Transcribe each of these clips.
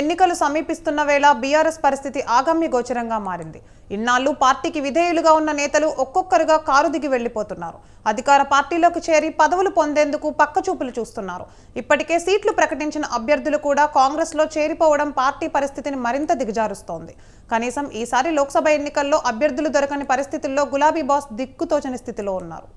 ఎన్నికలు సమీపిస్తున్న వేళ బీఆర్ఎస్ పరిస్థితి ఆగమ్య గోచరంగా మారింది. ఇన్నాళ్ళు పార్టీకి విధేయులుగా ఉన్న నేతలు ఒక్కొక్కరుగా కారు దిగి వెళ్ళిపోతున్నారు అధికార పార్టీలోకి చేరి పదవులు పొందేందుకు పక్కచూపులు చూస్తున్నారు. ఇప్పటికే సీట్లు ప్రకటించిన అభ్యర్థులు కూడా కాంగ్రెస్లో చేరిపోవడం పార్టీ పరిస్థితిని మరింత దిగజారుస్తోంది. కనీసం ఈసారి లోక్సభ ఎన్నికల్లో అభ్యర్థులు దొరకని పరిస్థితుల్లో గులాబీ బాస్ దిక్కుతోచని స్థితిలో ఉన్నారు.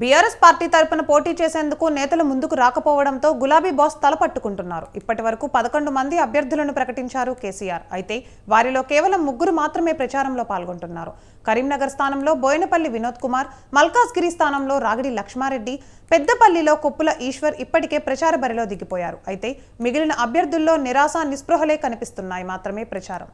బీఆర్ఎస్ పార్టీ తరపున పోటీ చేసేందుకు నేతలు ముందుకు రాకపోవడంతో గులాబీ బాస్ తలపట్టుకుంటున్నారు ఇప్పటి వరకు పదకొండు మంది అభ్యర్థులను ప్రకటించారు కేసీఆర్. అయితే వారిలో కేవలం ముగ్గురు మాత్రమే ప్రచారంలో పాల్గొంటున్నారు. కరీంనగర్ స్థానంలో బోయినపల్లి వినోద్ కుమార్ మల్కాజ్గిరి స్థానంలో రాగిడి లక్ష్మారెడ్డి పెద్దపల్లిలో కొప్పుల ఈశ్వర్ ఇప్పటికే ప్రచార బరిలో దిగిపోయారు. అయితే మిగిలిన అభ్యర్థుల్లో నిరాశ నిస్పృహలే కనిపిస్తున్నాయి మాత్రమే ప్రచారం.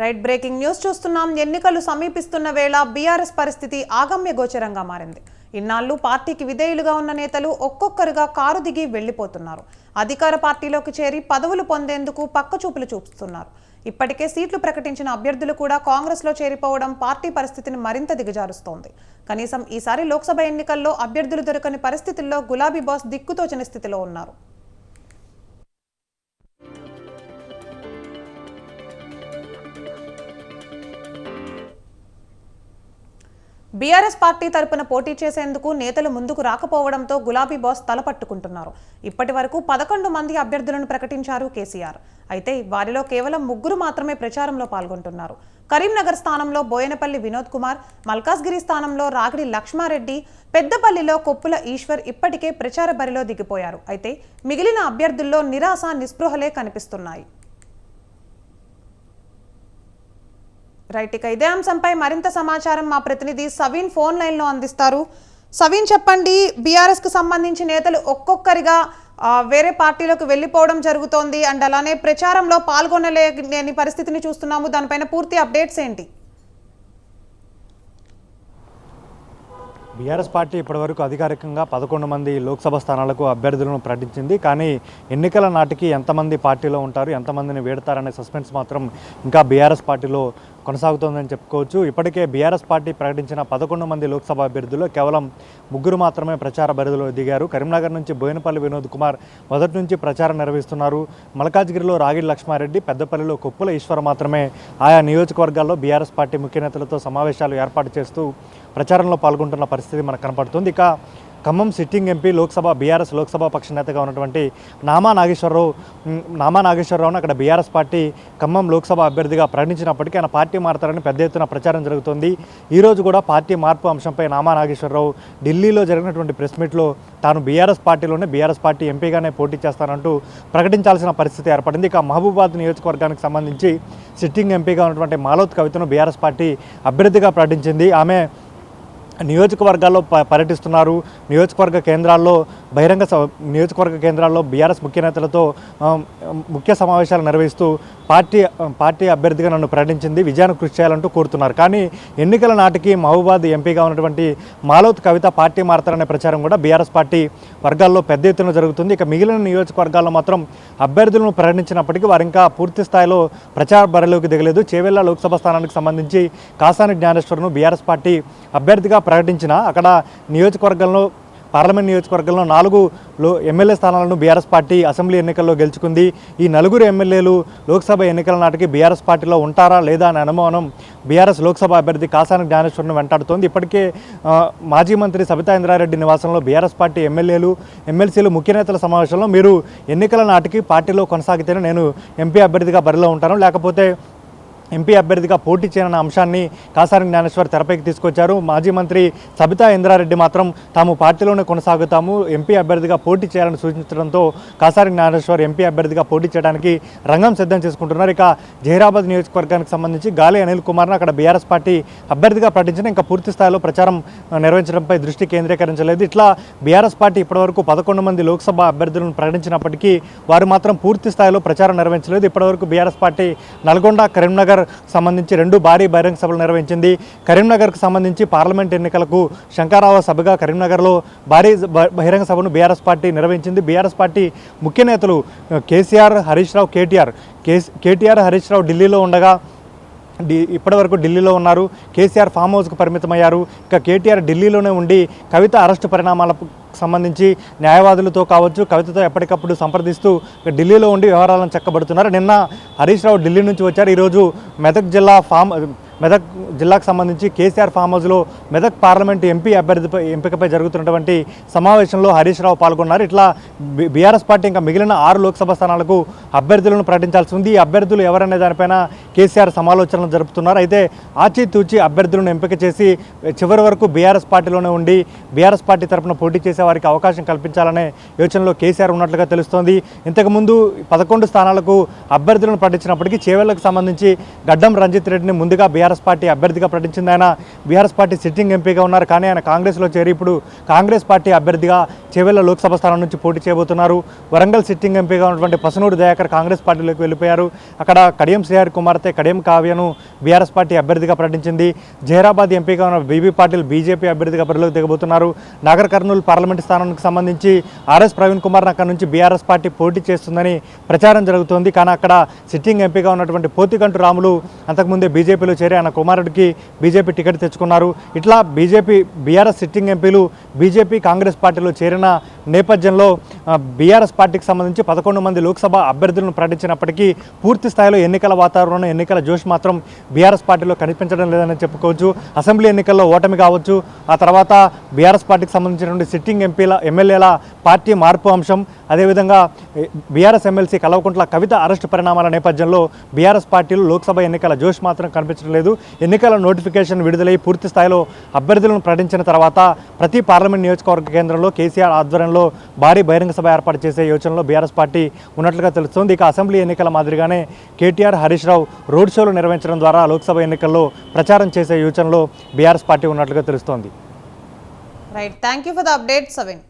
రైట్ బ్రేకింగ్ న్యూస్ చూస్తున్నాం. ఎన్నికలు సమీపిస్తున్న వేళ బీఆర్ఎస్ పరిస్థితి ఆగమ్య గోచరంగా మారింది. ఇన్నాళ్ళు పార్టీకి విధేయులుగా ఉన్న నేతలు ఒక్కొక్కరుగా కారు దిగి వెళ్ళిపోతున్నారు అధికార పార్టీలోకి చేరి పదవులు పొందేందుకు పక్కచూపులు చూపుతున్నారు. ఇప్పటికే సీట్లు ప్రకటించిన అభ్యర్థులు కూడా కాంగ్రెస్లో చేరిపోవడం పార్టీ పరిస్థితిని మరింత దిగజారుస్తోంది. కనీసం ఈసారి లోక్సభ ఎన్నికల్లో అభ్యర్థులు దొరకని పరిస్థితుల్లో గులాబీ బాస్ దిక్కుతోచని స్థితిలో ఉన్నారు. బీఆర్ఎస్ పార్టీ తరపున పోటీ చేసేందుకు నేతలు ముందుకు రాకపోవడంతో గులాబీ బాస్ తలపట్టుకుంటున్నారు ఇప్పటి వరకు పదకొండు మంది అభ్యర్థులను ప్రకటించారు కేసీఆర్. అయితే వారిలో కేవలం ముగ్గురు మాత్రమే ప్రచారంలో పాల్గొంటున్నారు. కరీంనగర్ స్థానంలో బోయనపల్లి వినోద్ కుమార్ మల్కాజ్గిరి స్థానంలో రాగిడి లక్ష్మారెడ్డి పెద్దపల్లిలో కొప్పుల ఈశ్వర్ ఇప్పటికే ప్రచార బరిలో దిగిపోయారు. అయితే మిగిలిన అభ్యర్థుల్లో నిరాశ నిస్పృహలే కనిపిస్తున్నాయి. రైట్ ఇక ఇదే అంశంపై మరింత సమాచారం మా ప్రతినిధి సవీన్ ఫోన్ లైన్లో అందిస్తారు. సవీన్ చెప్పండి బీఆర్ఎస్కి సంబంధించి నేతలు ఒక్కొక్కరిగా వేరే పార్టీలోకి వెళ్ళిపోవడం జరుగుతోంది. అండ్ అలానే ప్రచారంలో పాల్గొనలేని పరిస్థితిని చూస్తున్నాము. దానిపైన పూర్తి అప్డేట్స్ ఏంటి? బీఆర్ఎస్ పార్టీ ఇప్పటివరకు అధికారికంగా పదకొండు మంది లోక్సభ స్థానాలకు అభ్యర్థులను ప్రకటించింది. కానీ ఎన్నికల నాటికి ఎంతమంది పార్టీలో ఉంటారు ఎంతమందిని వేడతారనే సస్పెన్స్ మాత్రం ఇంకా బీఆర్ఎస్ పార్టీలో కొనసాగుతోందని చెప్పుకోవచ్చు. ఇప్పటికే బీఆర్ఎస్ పార్టీ ప్రకటించిన పదకొండు మంది లోక్సభ అభ్యర్థుల్లో కేవలం ముగ్గురు మాత్రమే ప్రచార బరిలో దిగారు. కరీంనగర్ నుంచి బోయినపల్లి వినోద్ కుమార్ మొదటి నుంచి ప్రచారం నిర్వహిస్తున్నారు. మల్కాజ్గిరిలో రాగిడి లక్ష్మారెడ్డి పెద్దపల్లిలో కొప్పుల ఈశ్వర్ మాత్రమే ఆయా నియోజకవర్గాల్లో బీఆర్ఎస్ పార్టీ ముఖ్య నేతలతో సమావేశాలు ఏర్పాటు చేస్తూ ప్రచారంలో పాల్గొంటున్న పరిస్థితి మనకు కనపడుతుంది. ఇక Khammam sitting MP Lok Sabha BRS Lok Sabha పక్ష నేతగా ఉన్నటువంటి నామా నాగేశ్వరరావు నామా నాగేశ్వరరావును అక్కడ బీఆర్ఎస్ పార్టీ ఖమ్మం లోక్సభ అభ్యర్థిగా ప్రకటించినప్పటికీ ఆయన పార్టీ మారతారని పెద్ద ఎత్తున ప్రచారం జరుగుతోంది. ఈరోజు కూడా పార్టీ మార్పు అంశంపై నామా నాగేశ్వరరావు ఢిల్లీలో జరిగినటువంటి ప్రెస్ మీట్లో తాను బీఆర్ఎస్ పార్టీలోనే బీఆర్ఎస్ పార్టీ ఎంపీగానే పోటీ చేస్తానంటూ ప్రకటించాల్సిన పరిస్థితి ఏర్పడింది. ఇక మహబూబాద్ నియోజకవర్గానికి సంబంధించి సిట్టింగ్ ఎంపీగా ఉన్నటువంటి మాలోత్ కవితను బీఆర్ఎస్ పార్టీ అభ్యర్థిగా ప్రకటించింది. ఆమె నియోజకవర్గాల్లో ప పర్యటిస్తున్నారు. నియోజకవర్గ కేంద్రాల్లో బహిరంగ స- నియోజకవర్గ కేంద్రాల్లో బీఆర్ఎస్ ముఖ్య నేతలతో ముఖ్య సమావేశాలు నిర్వహిస్తూ పార్టీ పార్టీ అభ్యర్థిగా నన్ను ప్రకటించింది విజయాన్ని కృషి చేయాలంటూ కోరుతున్నారు. కానీ ఎన్నికల నాటికి మహబూబాద్ ఎంపీగా ఉన్నటువంటి మాలోత్ కవిత పార్టీ మారతారనే ప్రచారం కూడా బీఆర్ఎస్ పార్టీ వర్గాల్లో పెద్ద ఎత్తున జరుగుతుంది. ఇక మిగిలిన నియోజకవర్గాల్లో మాత్రం అభ్యర్థులను ప్రకటించినప్పటికీ వారు ఇంకా పూర్తి స్థాయిలో ప్రచార బరిలోకి దిగలేదు. చేవెళ్ళ లోక్సభ స్థానానికి సంబంధించి కాసాని జ్ఞానేశ్వరను బీఆర్ఎస్ పార్టీ అభ్యర్థిగా ప్రకటించిన అక్కడ నియోజకవర్గంలో పార్లమెంట్ నియోజకవర్గంలో నాలుగు లో ఎమ్మెల్యే స్థానాలను బీఆర్ఎస్ పార్టీ అసెంబ్లీ ఎన్నికల్లో గెలుచుకుంది. ఈ నలుగురు ఎమ్మెల్యేలు లోక్సభ ఎన్నికల నాటికి బీఆర్ఎస్ పార్టీలో ఉంటారా లేదా అనే అనుమానం బీఆర్ఎస్ లోక్సభ అభ్యర్థి కాసాని జ్ఞానేశ్వరను వెంటాడుతోంది. ఇప్పటికే మాజీ మంత్రి సబితా ఇంద్రారెడ్డి నివాసంలో బీఆర్ఎస్ పార్టీ ఎమ్మెల్యేలు ఎమ్మెల్సీలు ముఖ్య నేతల సమావేశంలో మీరు ఎన్నికల నాటికి పార్టీలో కొనసాగితేనే నేను ఎంపీ అభ్యర్థిగా బరిలో ఉంటాను. లేకపోతే ఎంపీ అభ్యర్థిగా పోటీ చేయనన్న అంశాన్ని కాసారం జ్ఞానేశ్వర్ తెరపైకి తీసుకొచ్చారు. మాజీ మంత్రి సబితా ఇంద్రారెడ్డి మాత్రం తాము పార్టీలోనే కొనసాగుతాము ఎంపీ అభ్యర్థిగా పోటీ చేయాలని సూచించడంతో కాసారం జ్ఞానేశ్వర్ ఎంపీ అభ్యర్థిగా పోటీ చేయడానికి రంగం సిద్ధం చేసుకుంటున్నారు. ఇక జహీరాబాద్ నియోజకవర్గానికి సంబంధించి గాలి అనిల్ కుమార్ను అక్కడ బీఆర్ఎస్ పార్టీ అభ్యర్థిగా ప్రకటించిన ఇంకా పూర్తి స్థాయిలో ప్రచారం నిర్వహించడంపై దృష్టి కేంద్రీకరించలేదు. ఇట్లా బీఆర్ఎస్ పార్టీ ఇప్పటివరకు పదకొండు మంది లోక్సభ అభ్యర్థులను ప్రకటించినప్పటికీ వారు మాత్రం పూర్తి స్థాయిలో ప్రచారం నిర్వహించలేదు. ఇప్పటివరకు BRS party Nalgonda Karimnagar KTR సంబంధించి రెండు భారీ బహిరంగ సభలు నిర్వహించింది. కరీంనగర్కు సంబంధించి పార్లమెంట్ ఎన్నికలకు శంకారావ సభగా కరీంనగర్లో భారీ బహిరంగ సభను బీఆర్ఎస్ పార్టీ నిర్వహించింది. బీఆర్ఎస్ పార్టీ ముఖ్య నేతలు KCR Harish Rao KTR. KC KTR Harish Rao ఢిల్లీలో ఉండగా ఇప్పటివరకు ఢిల్లీలో ఉన్నారు. కేసీఆర్ ఫామ్ హౌస్కు పరిమితమయ్యారు. ఇక కేటీఆర్ ఢిల్లీలోనే ఉండి కవిత అరెస్టు పరిణామాలకు సంబంధించి న్యాయవాదులతో కావచ్చు కవితతో ఎప్పటికప్పుడు సంప్రదిస్తూ ఢిల్లీలో ఉండి వ్యవహారాలను చక్కబడుతున్నారు. నిన్న హరీష్ రావు ఢిల్లీ నుంచి వచ్చారు. ఈరోజు మెదక్ జిల్లా ఫామ్ మెదక్ జిల్లాకు సంబంధించి కేసీఆర్ ఫామ్ హౌస్లో మెదక్ పార్లమెంటు ఎంపీ అభ్యర్థిపై ఎంపికపై జరుగుతున్నటువంటి సమావేశంలో హరీష్ రావు పాల్గొన్నారు. ఇట్లా బీఆర్ఎస్ పార్టీ ఇంకా మిగిలిన ఆరు లోక్సభ స్థానాలకు అభ్యర్థులను ప్రకటించాల్సి ఉంది. ఈ అభ్యర్థులు ఎవరనే దానిపైన కేసీఆర్ సమాలోచనలు జరుపుతున్నారు. అయితే ఆచితూచి అభ్యర్థులను ఎంపిక చేసి చివరి వరకు బీఆర్ఎస్ పార్టీలోనే ఉండి బీఆర్ఎస్ పార్టీ తరఫున పోటీ చేసే వారికి అవకాశం కల్పించాలనే యోచనలో కేసీఆర్ ఉన్నట్లుగా తెలుస్తోంది. ఇంతకుముందు పదకొండు స్థానాలకు అభ్యర్థులను ప్రకటించినప్పటికీ చేవేళ్ళకు సంబంధించి గడ్డం రంజిత్ రెడ్డిని ముందుగా బీఆర్ఎస్ పార్టీ అభ్యర్థిగా ప్రకటించింది ఆయన. బీఆర్ఎస్ పార్టీ సిట్టింగ్ ఎంపీగా ఉన్నారు. కానీ ఆయన కాంగ్రెస్లో చేరి ఇప్పుడు కాంగ్రెస్ పార్టీ అభ్యర్థిగా చెవెళ్ళ లోక్సభ స్థానం నుంచి పోటీ చేయబోతున్నారు. వరంగల్ సిట్టింగ్ ఎంపీగా ఉన్నటువంటి పసనూరు దయాకర్ కాంగ్రెస్ పార్టీలోకి వెళ్ళిపోయారు. అక్కడ కడియం శ్రీహరి కుమార్తె కడియం కావ్యను బీఆర్ఎస్ పార్టీ అభ్యర్థిగా ప్రకటించింది. జహీరాబాద్ ఎంపీగా ఉన్న బీబీ పాటిల్ బీజేపీ అభ్యర్థిగా బరిలోకి దిగబోతున్నారు. నాగర్ కర్నూలు పార్లమెంటు స్థానానికి సంబంధించి ఆర్ఎస్ ప్రవీణ్ కుమార్ అక్కడ నుంచి బీఆర్ఎస్ పార్టీ పోటీ చేస్తుందని ప్రచారం జరుగుతోంది. కానీ అక్కడ సిట్టింగ్ ఎంపీగా ఉన్నటువంటి పోతికంటు రాములు అంతకుముందే బీజేపీలో చేరి ఆయన కుమారుడికి బీజేపీ టికెట్ తెచ్చుకున్నారు. ఇట్లా BJP BRS sitting MPs BJP Congress పార్టీలో చేరిన నేపథ్యంలో బీఆర్ఎస్ పార్టీకి సంబంధించి పదకొండు మంది లోక్సభ అభ్యర్థులను ప్రకటించినప్పటికీ పూర్తి స్థాయిలో ఎన్నికల వాతావరణం ఎన్నికల జోష్ మాత్రం బీఆర్ఎస్ పార్టీలో కనిపించడం లేదని చెప్పుకోవచ్చు. అసెంబ్లీ ఎన్నికల్లో ఓటమి కావచ్చు. ఆ తర్వాత బీఆర్ఎస్ పార్టీకి సంబంధించినటువంటి సిట్టింగ్ ఎంపీల ఎమ్మెల్యేల పార్టీ మార్పు అంశం. అదేవిధంగా BRS MLC Kalvakuntla Kavitha arrest పరిణామాల నేపథ్యంలో బీఆర్ఎస్ పార్టీలో లోక్సభ ఎన్నికల జోష్ మాత్రం కనిపించడం లేదు. ఎన్నికల నోటిఫికేషన్ విడుదలై పూర్తి స్థాయిలో అభ్యర్థులను ప్రకటించిన తర్వాత ప్రతి పార్లమెంట్ నియోజకవర్గ కేంద్రంలో కేసీఆర్ ఆధ్వర్యంలో భారీ బహిరంగ సభ ఏర్పాటు చేసే యోచనలో బీఆర్ఎస్ పార్టీ ఉన్నట్లుగా తెలుస్తోంది. ఇక అసెంబ్లీ ఎన్నికల మాదిరిగానే కేటీఆర్ హరీష్ రావు రోడ్ షోలు నిర్వహించడం ద్వారా లోక్సభ ఎన్నికల్లో ప్రచారం చేసే యోచనలో బీఆర్ఎస్ పార్టీ ఉన్నట్లుగా తెలుస్తోంది. Right thank you for the update Savin